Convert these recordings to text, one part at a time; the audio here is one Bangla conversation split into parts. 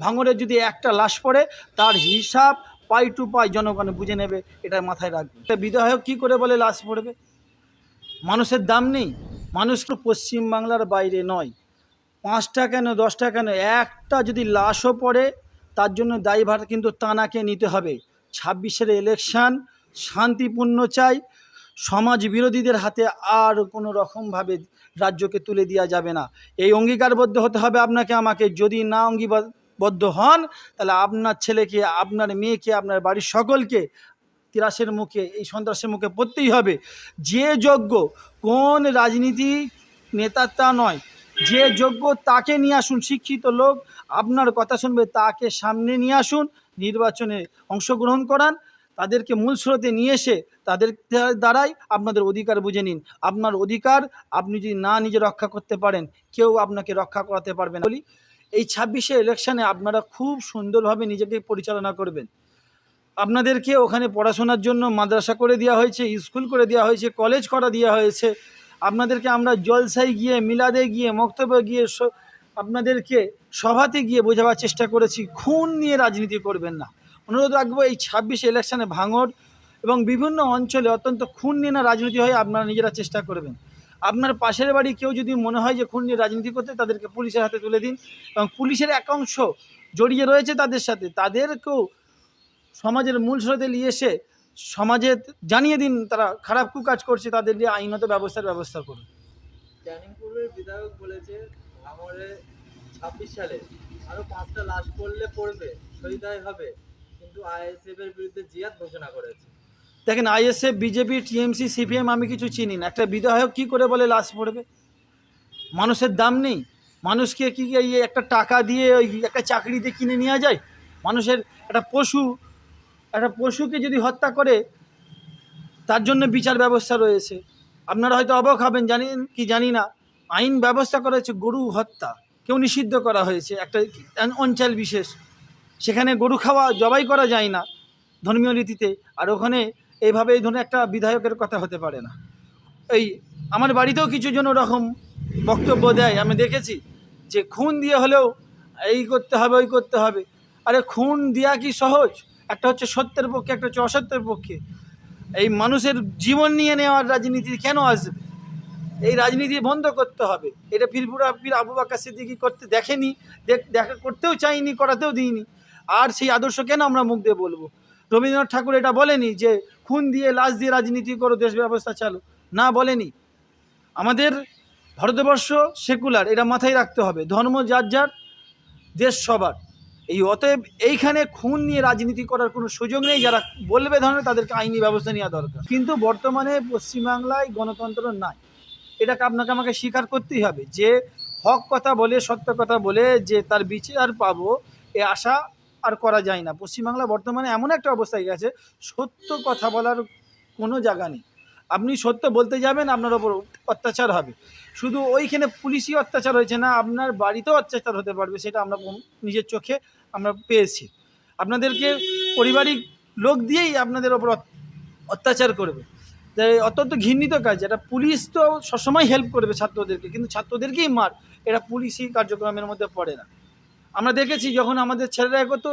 ভাঙড়ে যদি একটা লাশ পড়ে, তার হিসাব পাই টু পাই জনগণ বুঝে নেবে এটা মাথায় রাখবে। বিধায়ক কী করে বলে লাশ পড়বে? মানুষের দাম নেই। মানুষ তো পশ্চিমবাংলার বাইরে নয়। পাঁচটা কেন, দশটা কেন? একটা যদি লাশও পড়ে, তার জন্য দায়ভার কিন্তু তানাকে নিতে হবে। ছাব্বিশের ইলেকশন শান্তিপূর্ণ চাই। সমাজ বিরোধীদের হাতে আর কোনো রকমভাবে রাজ্যকে তুলে দেওয়া যাবে না। এই অঙ্গীকারবদ্ধ হতে হবে আপনাকে, আমাকে। যদি না অঙ্গীবদ্ধ হন, তাহলে আপনার ছেলেকে, আপনার মেয়েকে, আপনার বাড়ির সকলকে তিরাসের মুখে, এই সন্ত্রাসের মুখে পড়তেই হবে। যে যোগ্য কোন রাজনীতি নেতার তা নয়। যে যোগ্য তাকে নিয়ে আসুন, শিক্ষিত লোক, আপনার কথা শুনবে, তাকে সামনে নিয়ে আসুন, নির্বাচনে অংশগ্রহণ করান। তাদেরকে মূল স্রোতে নিয়ে এসে তাদের দ্বারাই আপনাদের অধিকার বুঝে নিন। আপনার অধিকার আপনি যদি না নিজে রক্ষা করতে পারেন, কেউ আপনাকে রক্ষা করাতে পারবে না। বলি, এই ছাব্বিশে ইলেকশানে আপনারা খুব সুন্দরভাবে নিজেকে পরিচালনা করবেন। আপনাদেরকে ওখানে পড়াশোনার জন্য মাদ্রাসা করে দেওয়া হয়েছে, স্কুল করে দেওয়া হয়েছে, কলেজ করা দেওয়া হয়েছে। আপনাদেরকে আমরা জলসায় গিয়ে, মিলাদে গিয়ে মক্তব্যে গিয়ে আপনাদেরকে সভাতে গিয়ে বোঝাবার চেষ্টা করেছি। খুন নিয়ে রাজনীতি করবেন না। অনুরোধ রাখব এই ছাব্বিশে ইলেকশনে ভাঙড় এবং বিভিন্ন অঞ্চলে অত্যন্ত খুন নিয়ে না রাজনীতি হয় আপনারা নিজেরা চেষ্টা করবেন। আপনার পাশের বাড়ি কেউ যদি মনে হয় যে খুন নিয়ে রাজনীতি করতে, তাদেরকে পুলিশের হাতে তুলে দিন এবং পুলিশের একাংশ জড়িয়ে রয়েছে তাদের সাথে, তাদেরকেও সমাজের মূল স্রোতে নিয়ে এসে সমাজে জানিয়ে দিন তারা খারাপ কু কাজ করছে, তাদের দিয়ে আইনত ব্যবস্থার ব্যবস্থা করুন। বিধায়ক বলেছে ছাব্বিশ সালে আরও পাঁচটা লাশ পড়লে পড়বে হবে। আইএসএফ দেখেন, আইএসএফ, বিজেপি, টিএমসি, সিপিএম আমি কিছু চিনি না। একটা বিধায়ক কি করে বলে লাশ পড়বে? মানুষের দাম নেই। মানুষকে কি একটা টাকা দিয়ে ওই একটা চাকরিতে কিনে নেওয়া যায়? মানুষের একটা পশু, একটা পশুকে যদি হত্যা করে, তার জন্য বিচার ব্যবস্থা রয়েছে। আপনারা হয়তো অবাক হবেন, জানেন কি জানি না? আইন ব্যবস্থা করা হয়েছে গরু হত্যা। কেউ নিষিদ্ধ করা হয়েছে। একটা অঞ্চল বিশেষ। সেখানে গরু খাওয়া জবাই করা যায় না ধর্মীয় রীতিতে। আর ওখানে এইভাবে এই ধরনের একটা বিধায়কের কথা হতে পারে না। এই আমার বাড়িতেও কিছু জন ওরকম বক্তব্য দেয়, আমি দেখেছি যে খুন দিয়ে হলেও এই করতে হবে, ওই করতে হবে। আরে খুন দেওয়া কি সহজ? একটা হচ্ছে সত্যের পক্ষে, একটা হচ্ছে অসত্যের পক্ষে। এই মানুষের জীবন নিয়ে নেওয়ার রাজনীতি কেন আসবে? এই রাজনীতি বন্ধ করতে হবে। এটা পীরপুরা পীর আবু বাক্কা সিদ্দিকি করতে দেখেনি, দেখ- দেখা, করতেও চাইনি, করাতেও দিইনি। আর সেই আদর্শ কেন আমরা মুখ দিয়ে বলব? রবীন্দ্রনাথ ঠাকুর এটা বলেনি যে, খুন দিয়ে লাশ দিয়ে রাজনীতি করো, দেশ ব্যবস্থা চালো। না, বলেনি। আমাদের ভারতবর্ষ সেকুলার, এটা মাথায় রাখতে হবে। ধর্ম যার যার, দেশ সবার। এই অতএব এইখানে খুন নিয়ে রাজনীতি করার কোনো সুযোগ নেই। যারা বলবে ধরনের তাদেরকে আইনি ব্যবস্থা নেওয়া দরকার। কিন্তু বর্তমানে পশ্চিমবাংলায় গণতন্ত্র নাই। এটাকে আপনাকে আমাকে স্বীকার করতেই হবে যে, হক কথা বলে, সত্য কথা বলে যে, তার বিচার পাবো, এ আশা আর করা যায় না। পশ্চিমবাংলা বর্তমানে এমন একটা অবস্থায় গেছে, সত্য কথা বলার কোনো জায়গা নেই। আপনি সত্য বলতে যাবেন, আপনার ওপর অত্যাচার হবে। শুধু ওইখানে পুলিশই অত্যাচার হয়েছে না, আপনার বাড়িতেও অত্যাচার হতে পারবে, সেটা আমরা নিজের চোখে আমরা পেয়েছি। আপনাদেরকে পারিবারিক লোক দিয়েই আপনাদের ওপর অত্যাচার করবে। অত্যন্ত ঘৃণিত কাজ এটা পুলিশ তো সবসময় হেল্প করবে ছাত্রদেরকে, কিন্তু ছাত্রদেরকেই মার, এটা পুলিশি কার্যক্রমের মধ্যে পড়ে না। আমরা দেখেছি যখন আমাদের ছেলেরা একত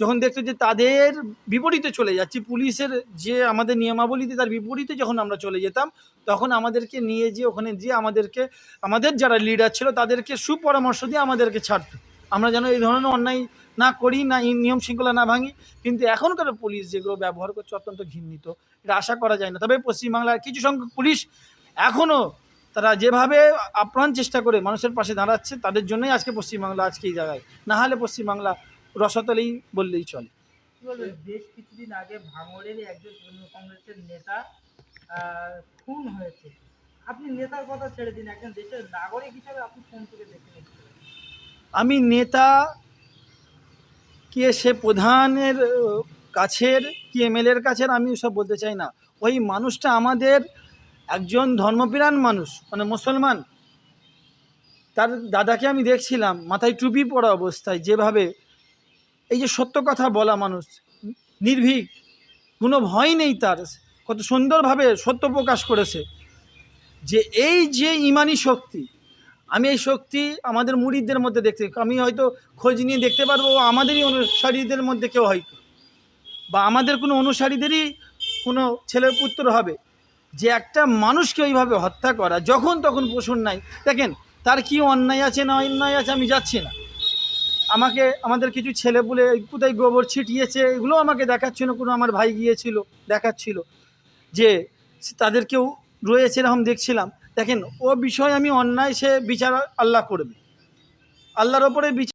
যখন দেখতো যে তাদের বিপরীতে চলে যাচ্ছি, পুলিশের যে আমাদের নিয়মাবলীতে তার বিপরীতে যখন আমরা চলে যেতাম, তখন আমাদেরকে নিয়ে যেয়ে ওখানে যেয়ে আমাদেরকে, আমাদের যারা লিডার ছিল তাদেরকে সুপরামর্শ দিয়ে আমাদেরকে ছাড়তো। আমরা যেন এই ধরনের অন্যায় না করি, না নিয়ম শৃঙ্খলা না ভাঙি। কিন্তু এখনকার পুলিশ যেগুলো ব্যবহার করছে অত্যন্ত ঘৃণিত। এটা আশা করা যায় না। তবে পশ্চিমবাংলার কিছু সংখ্যক পুলিশ এখনও তারা যেভাবে আপ্রাণ চেষ্টা করে মানুষের পাশে দাঁড়াচ্ছে তাদের জন্যই আজকে পশ্চিমবাংলা আজকে এই জায়গায়। না হলে পশ্চিমবাংলা রসাতলেই বললেই চলে। বেশ কিছুদিন আগে ভাঙড়ের একজন তৃণমূল কংগ্রেসের নেতা খুন হয়েছে। আপনি নেতার কথা ছেড়ে দিন একজন দেশের নাগরিক হিসাবে আপনি কোন থেকে আমি নেতা কে সে প্রধানের কাছের কি এমএলএর কাছের আমি সব বলতে চাই না। ওই মানুষটা আমাদের একজন ধর্মপ্রাণ মানুষ মানে মুসলমান, তার দাদাকে আমি দেখছিলাম, মাথায় টুপি পরা অবস্থায়, যেভাবে এই যে সত্য কথা বলা মানুষ, নির্ভীক, কোনো ভয় নেই তার, কত সুন্দরভাবে সত্য প্রকাশ করেছে, যে এই যে ইমানি শক্তি, আমি এই শক্তি আমাদের মুরিদদের মধ্যে দেখতে, আমি হয়তো খোঁজ নিয়ে দেখতে পারব আমাদেরই অনুসারীদের মধ্যে কেউ হয়তো, বা আমাদের কোনো অনুসারীদেরই কোনো ছেলে পুত্র হবে যে একটা মানুষকে ওইভাবে হত্যা করা, যখন তখন পশুর নাই। দেখেন, তার কি অন্যায় আছে না অন্যায় আছে আমি যাচ্ছি না। আমাকে, আমাদের কিছু ছেলে বলে কোথায় গোবর ছিটিয়েছে, এগুলো আমাকে দেখাচ্ছিল কোনো আমার ভাই গিয়েছিল, দেখাচ্ছিল যে তাদের কেউ রয়েছে এরকম দেখছিলাম। দেখেন, ও বিষয়ে আমি অন্যায় সে বিচার আল্লাহ করবে। আল্লাহর ওপরে বিচার